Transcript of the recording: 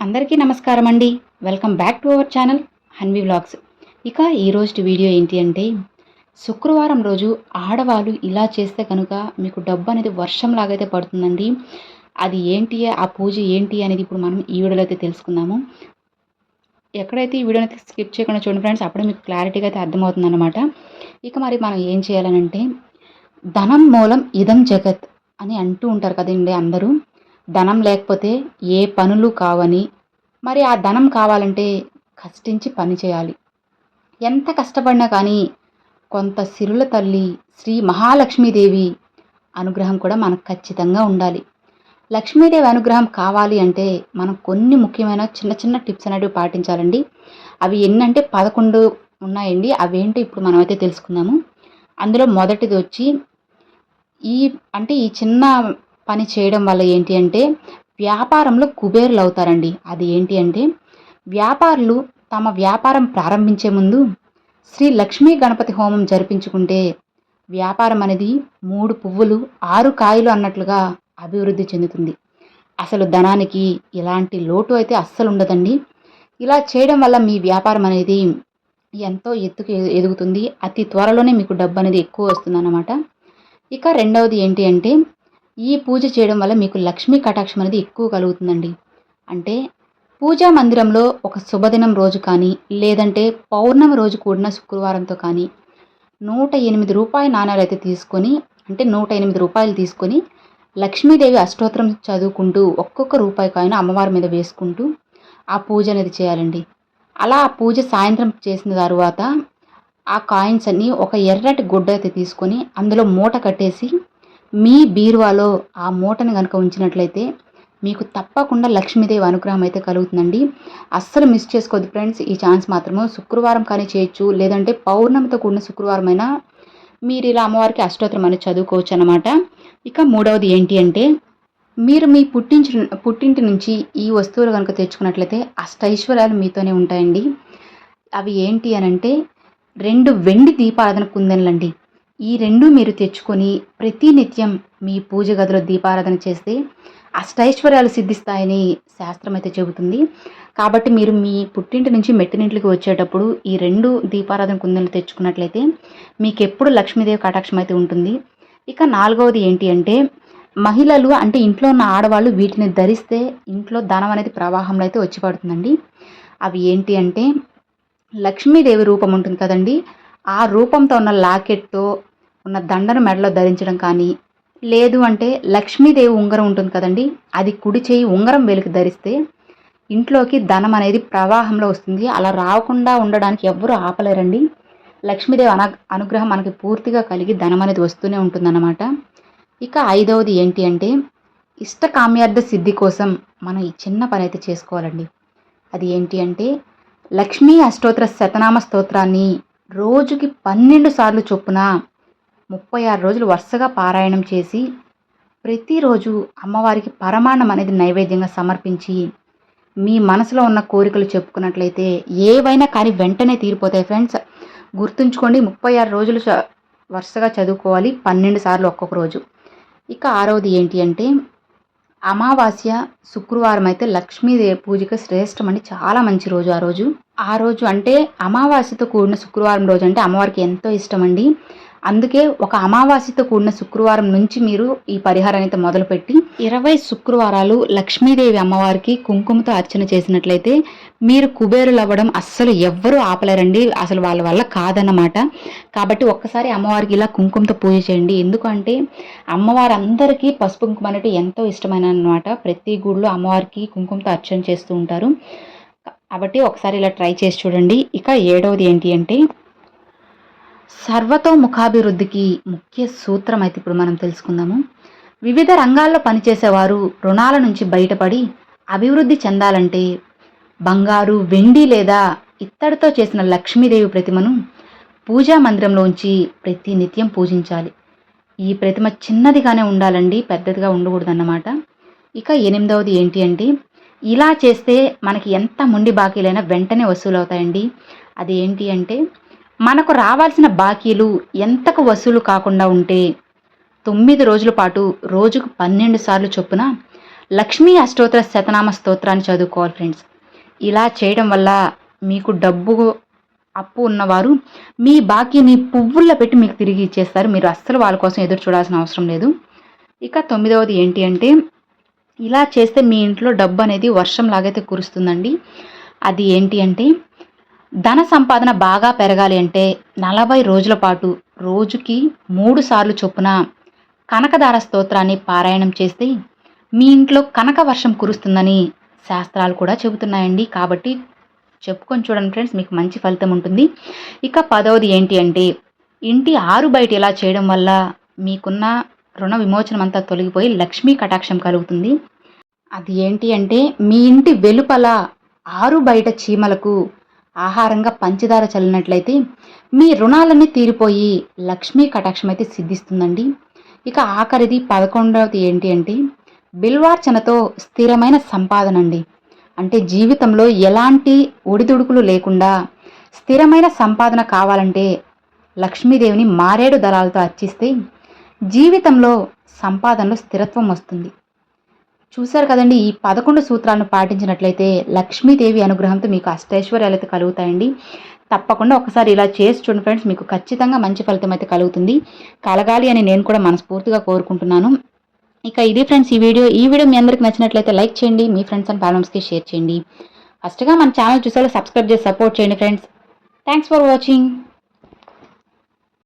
అందరికీ నమస్కారం అండి welcome back to our channel Hanvi vlogs ఇక ఈరోజు వీడియో ఏంటి అంటే శుక్రవారం రోజు ఆడవాళ్ళు ఇలా చేస్తే కనుక మీకు డబ్బు అనేది వర్షంలాగైతే పడుతుందండి. అది ఏంటి ఆ పూజ ఏంటి అనేది ఇప్పుడు మనం ఈ వీడియోలో అయితే తెలుసుకుందాము. ఎక్కడైతే ఈ వీడియోని స్కిప్ చేయకుండా చూడండి ఫ్రెండ్స్ అప్పుడే మీకు క్లారిటీగా అయితే అర్థమవుతుందన్నమాట. ఇక మరి మనం ఏం చేయాలనంటే ధనం మూలం ఇదం జగత్ అని అంటూ ఉంటారు కదండి అందరూ. ధనం లేకపోతే ఏ పనులు కావని మరి ఆ ధనం కావాలంటే కష్టించి పని చేయాలి. ఎంత కష్టపడినా కానీ కొంత సిరుల తల్లి శ్రీ మహాలక్ష్మీదేవి అనుగ్రహం కూడా మనకు ఖచ్చితంగా ఉండాలి. లక్ష్మీదేవి అనుగ్రహం కావాలి అంటే మనం కొన్ని ముఖ్యమైన చిన్న చిన్న టిప్స్ అనేవి పాటించాలండి. అవి ఎన్నంటే పదకొండు ఉన్నాయండి. అవేంటో ఇప్పుడు మనమైతే తెలుసుకుందాము. అందులో మొదటిది వచ్చి ఈ అంటే ఈ చిన్న పని చేయడం వల్ల ఏంటి అంటే వ్యాపారంలో కుబేరులు అవుతారండి అది ఏంటి అంటే వ్యాపారులు తమ వ్యాపారం ప్రారంభించే ముందు శ్రీ లక్ష్మీ గణపతి హోమం జరిపించుకుంటే వ్యాపారం అనేది మూడు పువ్వులు ఆరు కాయలు అన్నట్లుగా అభివృద్ధి చెందుతుంది. అసలు ధనానికి ఇలాంటి లోటు అయితే అస్సలు ఉండదండి. ఇలా చేయడం వల్ల మీ వ్యాపారం అనేది ఎంతో ఎత్తుకు ఎదుగుతుంది. అతి త్వరలోనే మీకు డబ్బు అనేది ఎక్కువ వస్తుంది అన్నమాట ఇక రెండవది ఏంటి అంటే ఈ పూజ చేయడం వల్ల మీకు లక్ష్మీ కటాక్షం అనేది ఎక్కువ కలుగుతుందండి. అంటే పూజా మందిరంలో ఒక శుభదినం రోజు కానీ లేదంటే పౌర్ణమి రోజు కూడిన శుక్రవారంతో కానీ నూట ఎనిమిది రూపాయల నాణ్యాలు అయితే తీసుకొని అంటే నూట ఎనిమిది రూపాయలు తీసుకొని లక్ష్మీదేవి అష్టోత్తరం చదువుకుంటూ ఒక్కొక్క రూపాయి కాయిన అమ్మవారి మీద వేసుకుంటూ ఆ పూజ అనేది చేయాలండి. అలా ఆ పూజ సాయంత్రం చేసిన తర్వాత ఆ కాయిన్స్ అన్ని ఒక ఎర్రటి గుడ్డ అయితే తీసుకొని అందులో మూట కట్టేసి మీ బీరువాలో ఆ మూటను కనుక ఉంచినట్లయితే మీకు తప్పకుండా లక్ష్మీదేవి అనుగ్రహం అయితే కలుగుతుందండి. అస్సలు మిస్ చేసుకోవద్దు ఫ్రెండ్స్ ఈ ఛాన్స్ మాత్రము శుక్రవారం కానీ చేయొచ్చు. లేదంటే పౌర్ణమితో కూడిన శుక్రవారం అయినా మీరు ఇలా అమ్మవారికి అష్టోత్తరం అనేది చదువుకోవచ్చు అనమాట ఇక మూడవది ఏంటి అంటే మీరు మీ పుట్టించి పుట్టింటి నుంచి ఈ వస్తువులు కనుక తెచ్చుకున్నట్లయితే అష్టైశ్వర్యాలు మీతోనే ఉంటాయండి. అవి ఏంటి అని అంటే రెండు వెండి దీపారాధన కుందన్లండి. ఈ రెండు మీరు తెచ్చుకొని ప్రతి నిత్యం మీ పూజ గదిలో దీపారాధన చేస్తే అష్టైశ్వర్యాలు సిద్ధిస్తాయని శాస్త్రం అయితే చెబుతుంది. కాబట్టి మీరు మీ పుట్టింటి నుంచి మెట్టినింటికి వచ్చేటప్పుడు ఈ రెండు దీపారాధన కుందలు తెచ్చుకున్నట్లయితే మీకు ఎప్పుడు లక్ష్మీదేవి కటాక్షం అయితే ఉంటుంది. ఇక నాలుగవది ఏంటి అంటే మహిళలు అంటే ఇంట్లో ఉన్న ఆడవాళ్ళు వీటిని ధరిస్తే ఇంట్లో ధనం అనేది ప్రవాహంలో అయితే వచ్చి పడుతుందండి. అవి ఏంటి అంటే లక్ష్మీదేవి రూపం ఉంటుంది కదండి. ఆ రూపంతో ఉన్న లాకెట్తో ఉన్న దండను మెడలో ధరించడం కానీ లేదు అంటే లక్ష్మీదేవి ఉంగరం ఉంటుంది కదండి అది కుడి చేయి ఉంగరం వెలికి ధరిస్తే ఇంట్లోకి ధనం అనేది ప్రవాహంలో వస్తుంది. అలా రాకుండా ఉండడానికి ఎవ్వరూ ఆపలేరండి. లక్ష్మీదేవి అన అనుగ్రహం మనకి పూర్తిగా కలిగి ధనం అనేది వస్తూనే ఉంటుందన్నమాట. ఇక ఐదవది ఏంటి అంటే ఇష్ట కామ్యార్థ సిద్ధి కోసం మనం ఈ చిన్న పని అయితే చేసుకోవాలండి. అది ఏంటి అంటే లక్ష్మీ అష్టోత్తర శతనామ స్తోత్రాన్ని రోజుకి పన్నెండు సార్లు చొప్పున ముప్పై ఆరు రోజులు వరుసగా పారాయణం చేసి ప్రతిరోజు అమ్మవారికి పరమాన్నం అనేది నైవేద్యంగా సమర్పించి మీ మనసులో ఉన్న కోరికలు చెప్పుకున్నట్లయితే ఏవైనా కానీ వెంటనే తీరిపోతాయి ఫ్రెండ్స్. గుర్తుంచుకోండి ముప్పై ఆరు రోజులు చ- వరుసగా చదువుకోవాలి పన్నెండు సార్లు ఒక్కొక్క రోజు. ఇక ఆరవది ఏంటి అంటే అమావాస్య శుక్రవారం అయితే లక్ష్మీదేవి పూజకి శ్రేష్టమని చాలా మంచి రోజు ఆ రోజు. ఆ రోజు అంటే అమావాస్యతో కూడిన శుక్రవారం రోజు అంటే అమ్మవారికి ఎంతో ఇష్టం అండి. అందుకే ఒక అమావాస్యతో కూడిన శుక్రవారం నుంచి మీరు ఈ పరిహారాన్ని అయితే మొదలుపెట్టి ఇరవై శుక్రవారాలు లక్ష్మీదేవి అమ్మవారికి కుంకుమతో అర్చన చేసినట్లయితే మీరు కుబేరులు అవ్వడం అస్సలు ఎవ్వరూ ఆపలేరండి అసలు వాళ్ళ వల్ల కాదన్నమాట. కాబట్టి ఒక్కసారి అమ్మవారికి ఇలా కుంకుమతో పూజ చేయండి. ఎందుకంటే అమ్మవారు అందరికీ పసుపు కుంకుమ అనేది ఎంతో ఇష్టమైన అనమాట ప్రతి గుడిలో అమ్మవారికి కుంకుమతో అర్చన చేస్తూ ఉంటారు. కాబట్టి ఒకసారి ఇలా ట్రై చేసి చూడండి. ఇక ఏడవది ఏంటి అంటే సర్వతోముఖాభివృద్ధికి ముఖ్య సూత్రం అయితే ఇప్పుడు మనం తెలుసుకుందాము. వివిధ రంగాల్లో పనిచేసేవారు రుణాల నుంచి బయటపడి అభివృద్ధి చెందాలంటే బంగారు వెండి లేదా ఇత్తడితో చేసిన లక్ష్మీదేవి ప్రతిమను పూజా మందిరంలో ఉంచి ప్రతి నిత్యం పూజించాలి. ఈ ప్రతిమ చిన్నదిగానే ఉండాలండి పెద్దదిగా ఉండకూడదన్నమాట. ఇక ఎనిమిదవది ఏంటి అంటే ఇలా చేస్తే మనకి ఎంత ముండి బాకీలైనా వెంటనే వసూలవుతాయండి. అది ఏంటి అంటే మనకు రావాల్సిన బాకీలు ఎంతకు వసూలు కాకుండా ఉంటే తొమ్మిది రోజుల పాటు రోజుకు పన్నెండు సార్లు చొప్పున లక్ష్మీ అష్టోత్తర శతనామ స్తోత్రాన్ని చదువుకోవాలి ఫ్రెండ్స్. ఇలా చేయడం వల్ల మీకు డబ్బు అప్పు ఉన్నవారు మీ బాకీని పువ్వుల్లో పెట్టి మీకు తిరిగి ఇచ్చేస్తారు. మీరు అస్సలు వాళ్ళ కోసం ఎదురు చూడాల్సిన అవసరం లేదు. ఇక తొమ్మిదవది ఏంటి అంటే ఇలా చేస్తే మీ ఇంట్లో డబ్బు అనేది వర్షం లాగైతే కురుస్తుందండి. అది ఏంటి అంటే ధన సంపాదన బాగా పెరగాలి అంటే నలభై రోజుల పాటు రోజుకి మూడు సార్లు చొప్పున కనకదార స్తోత్రాన్ని పారాయణం చేస్తే మీ ఇంట్లో కనక వర్షం కురుస్తుందని శాస్త్రాలు కూడా చెబుతున్నాయండి. కాబట్టి చెప్పుకొని చూడండి ఫ్రెండ్స్ మీకు మంచి ఫలితం ఉంటుంది. ఇక పదవది ఏంటి అంటే ఇంటి ఆరు బయట ఇలా చేయడం వల్ల మీకున్న రుణ విమోచనం అంతా తొలగిపోయి లక్ష్మీ కటాక్షం కలుగుతుంది. అది ఏంటి అంటే మీ ఇంటి వెలుపల ఆరు బయట చీమలకు ఆహారంగా పంచదార చల్లినట్లయితే మీ రుణాలన్నీ తీరిపోయి లక్ష్మీ కటాక్షం అయితే సిద్ధిస్తుందండి. ఇక ఆఖరిది పదకొండవది ఏంటి అంటే బిల్వార్చనతో స్థిరమైన సంపాదన అండి. అంటే జీవితంలో ఎలాంటి ఒడిదుడుకులు లేకుండా స్థిరమైన సంపాదన కావాలంటే లక్ష్మీదేవిని మారేడు దళాలతో అర్చిస్తే జీవితంలో సంపాదనలో స్థిరత్వం వస్తుంది. చూశారు కదండి ఈ పదకొండు సూత్రాలను పాటించినట్లయితే లక్ష్మీదేవి అనుగ్రహంతో మీకు అష్టైశ్వర్యాలు అయితే కలుగుతాయండి. తప్పకుండా ఒకసారి ఇలా చేసి చూడండి ఫ్రెండ్స్ మీకు ఖచ్చితంగా మంచి ఫలితం అయితే కలుగుతుంది. కలగాలి అని నేను కూడా మనస్ఫూర్తిగా కోరుకుంటున్నాను. ఇక ఇది ఫ్రెండ్స్ ఈ వీడియో. ఈ వీడియో మీ అందరికి నచ్చినట్లయితే లైక్ చేయండి మీ ఫ్రెండ్స్ అండ్ ఫ్యామిలీస్కి షేర్ చేయండి. ఫస్ట్గా మన ఛానల్ చూసేలా సబ్స్క్రైబ్ చేసి సపోర్ట్ చేయండి ఫ్రెండ్స్. Thanks for watching.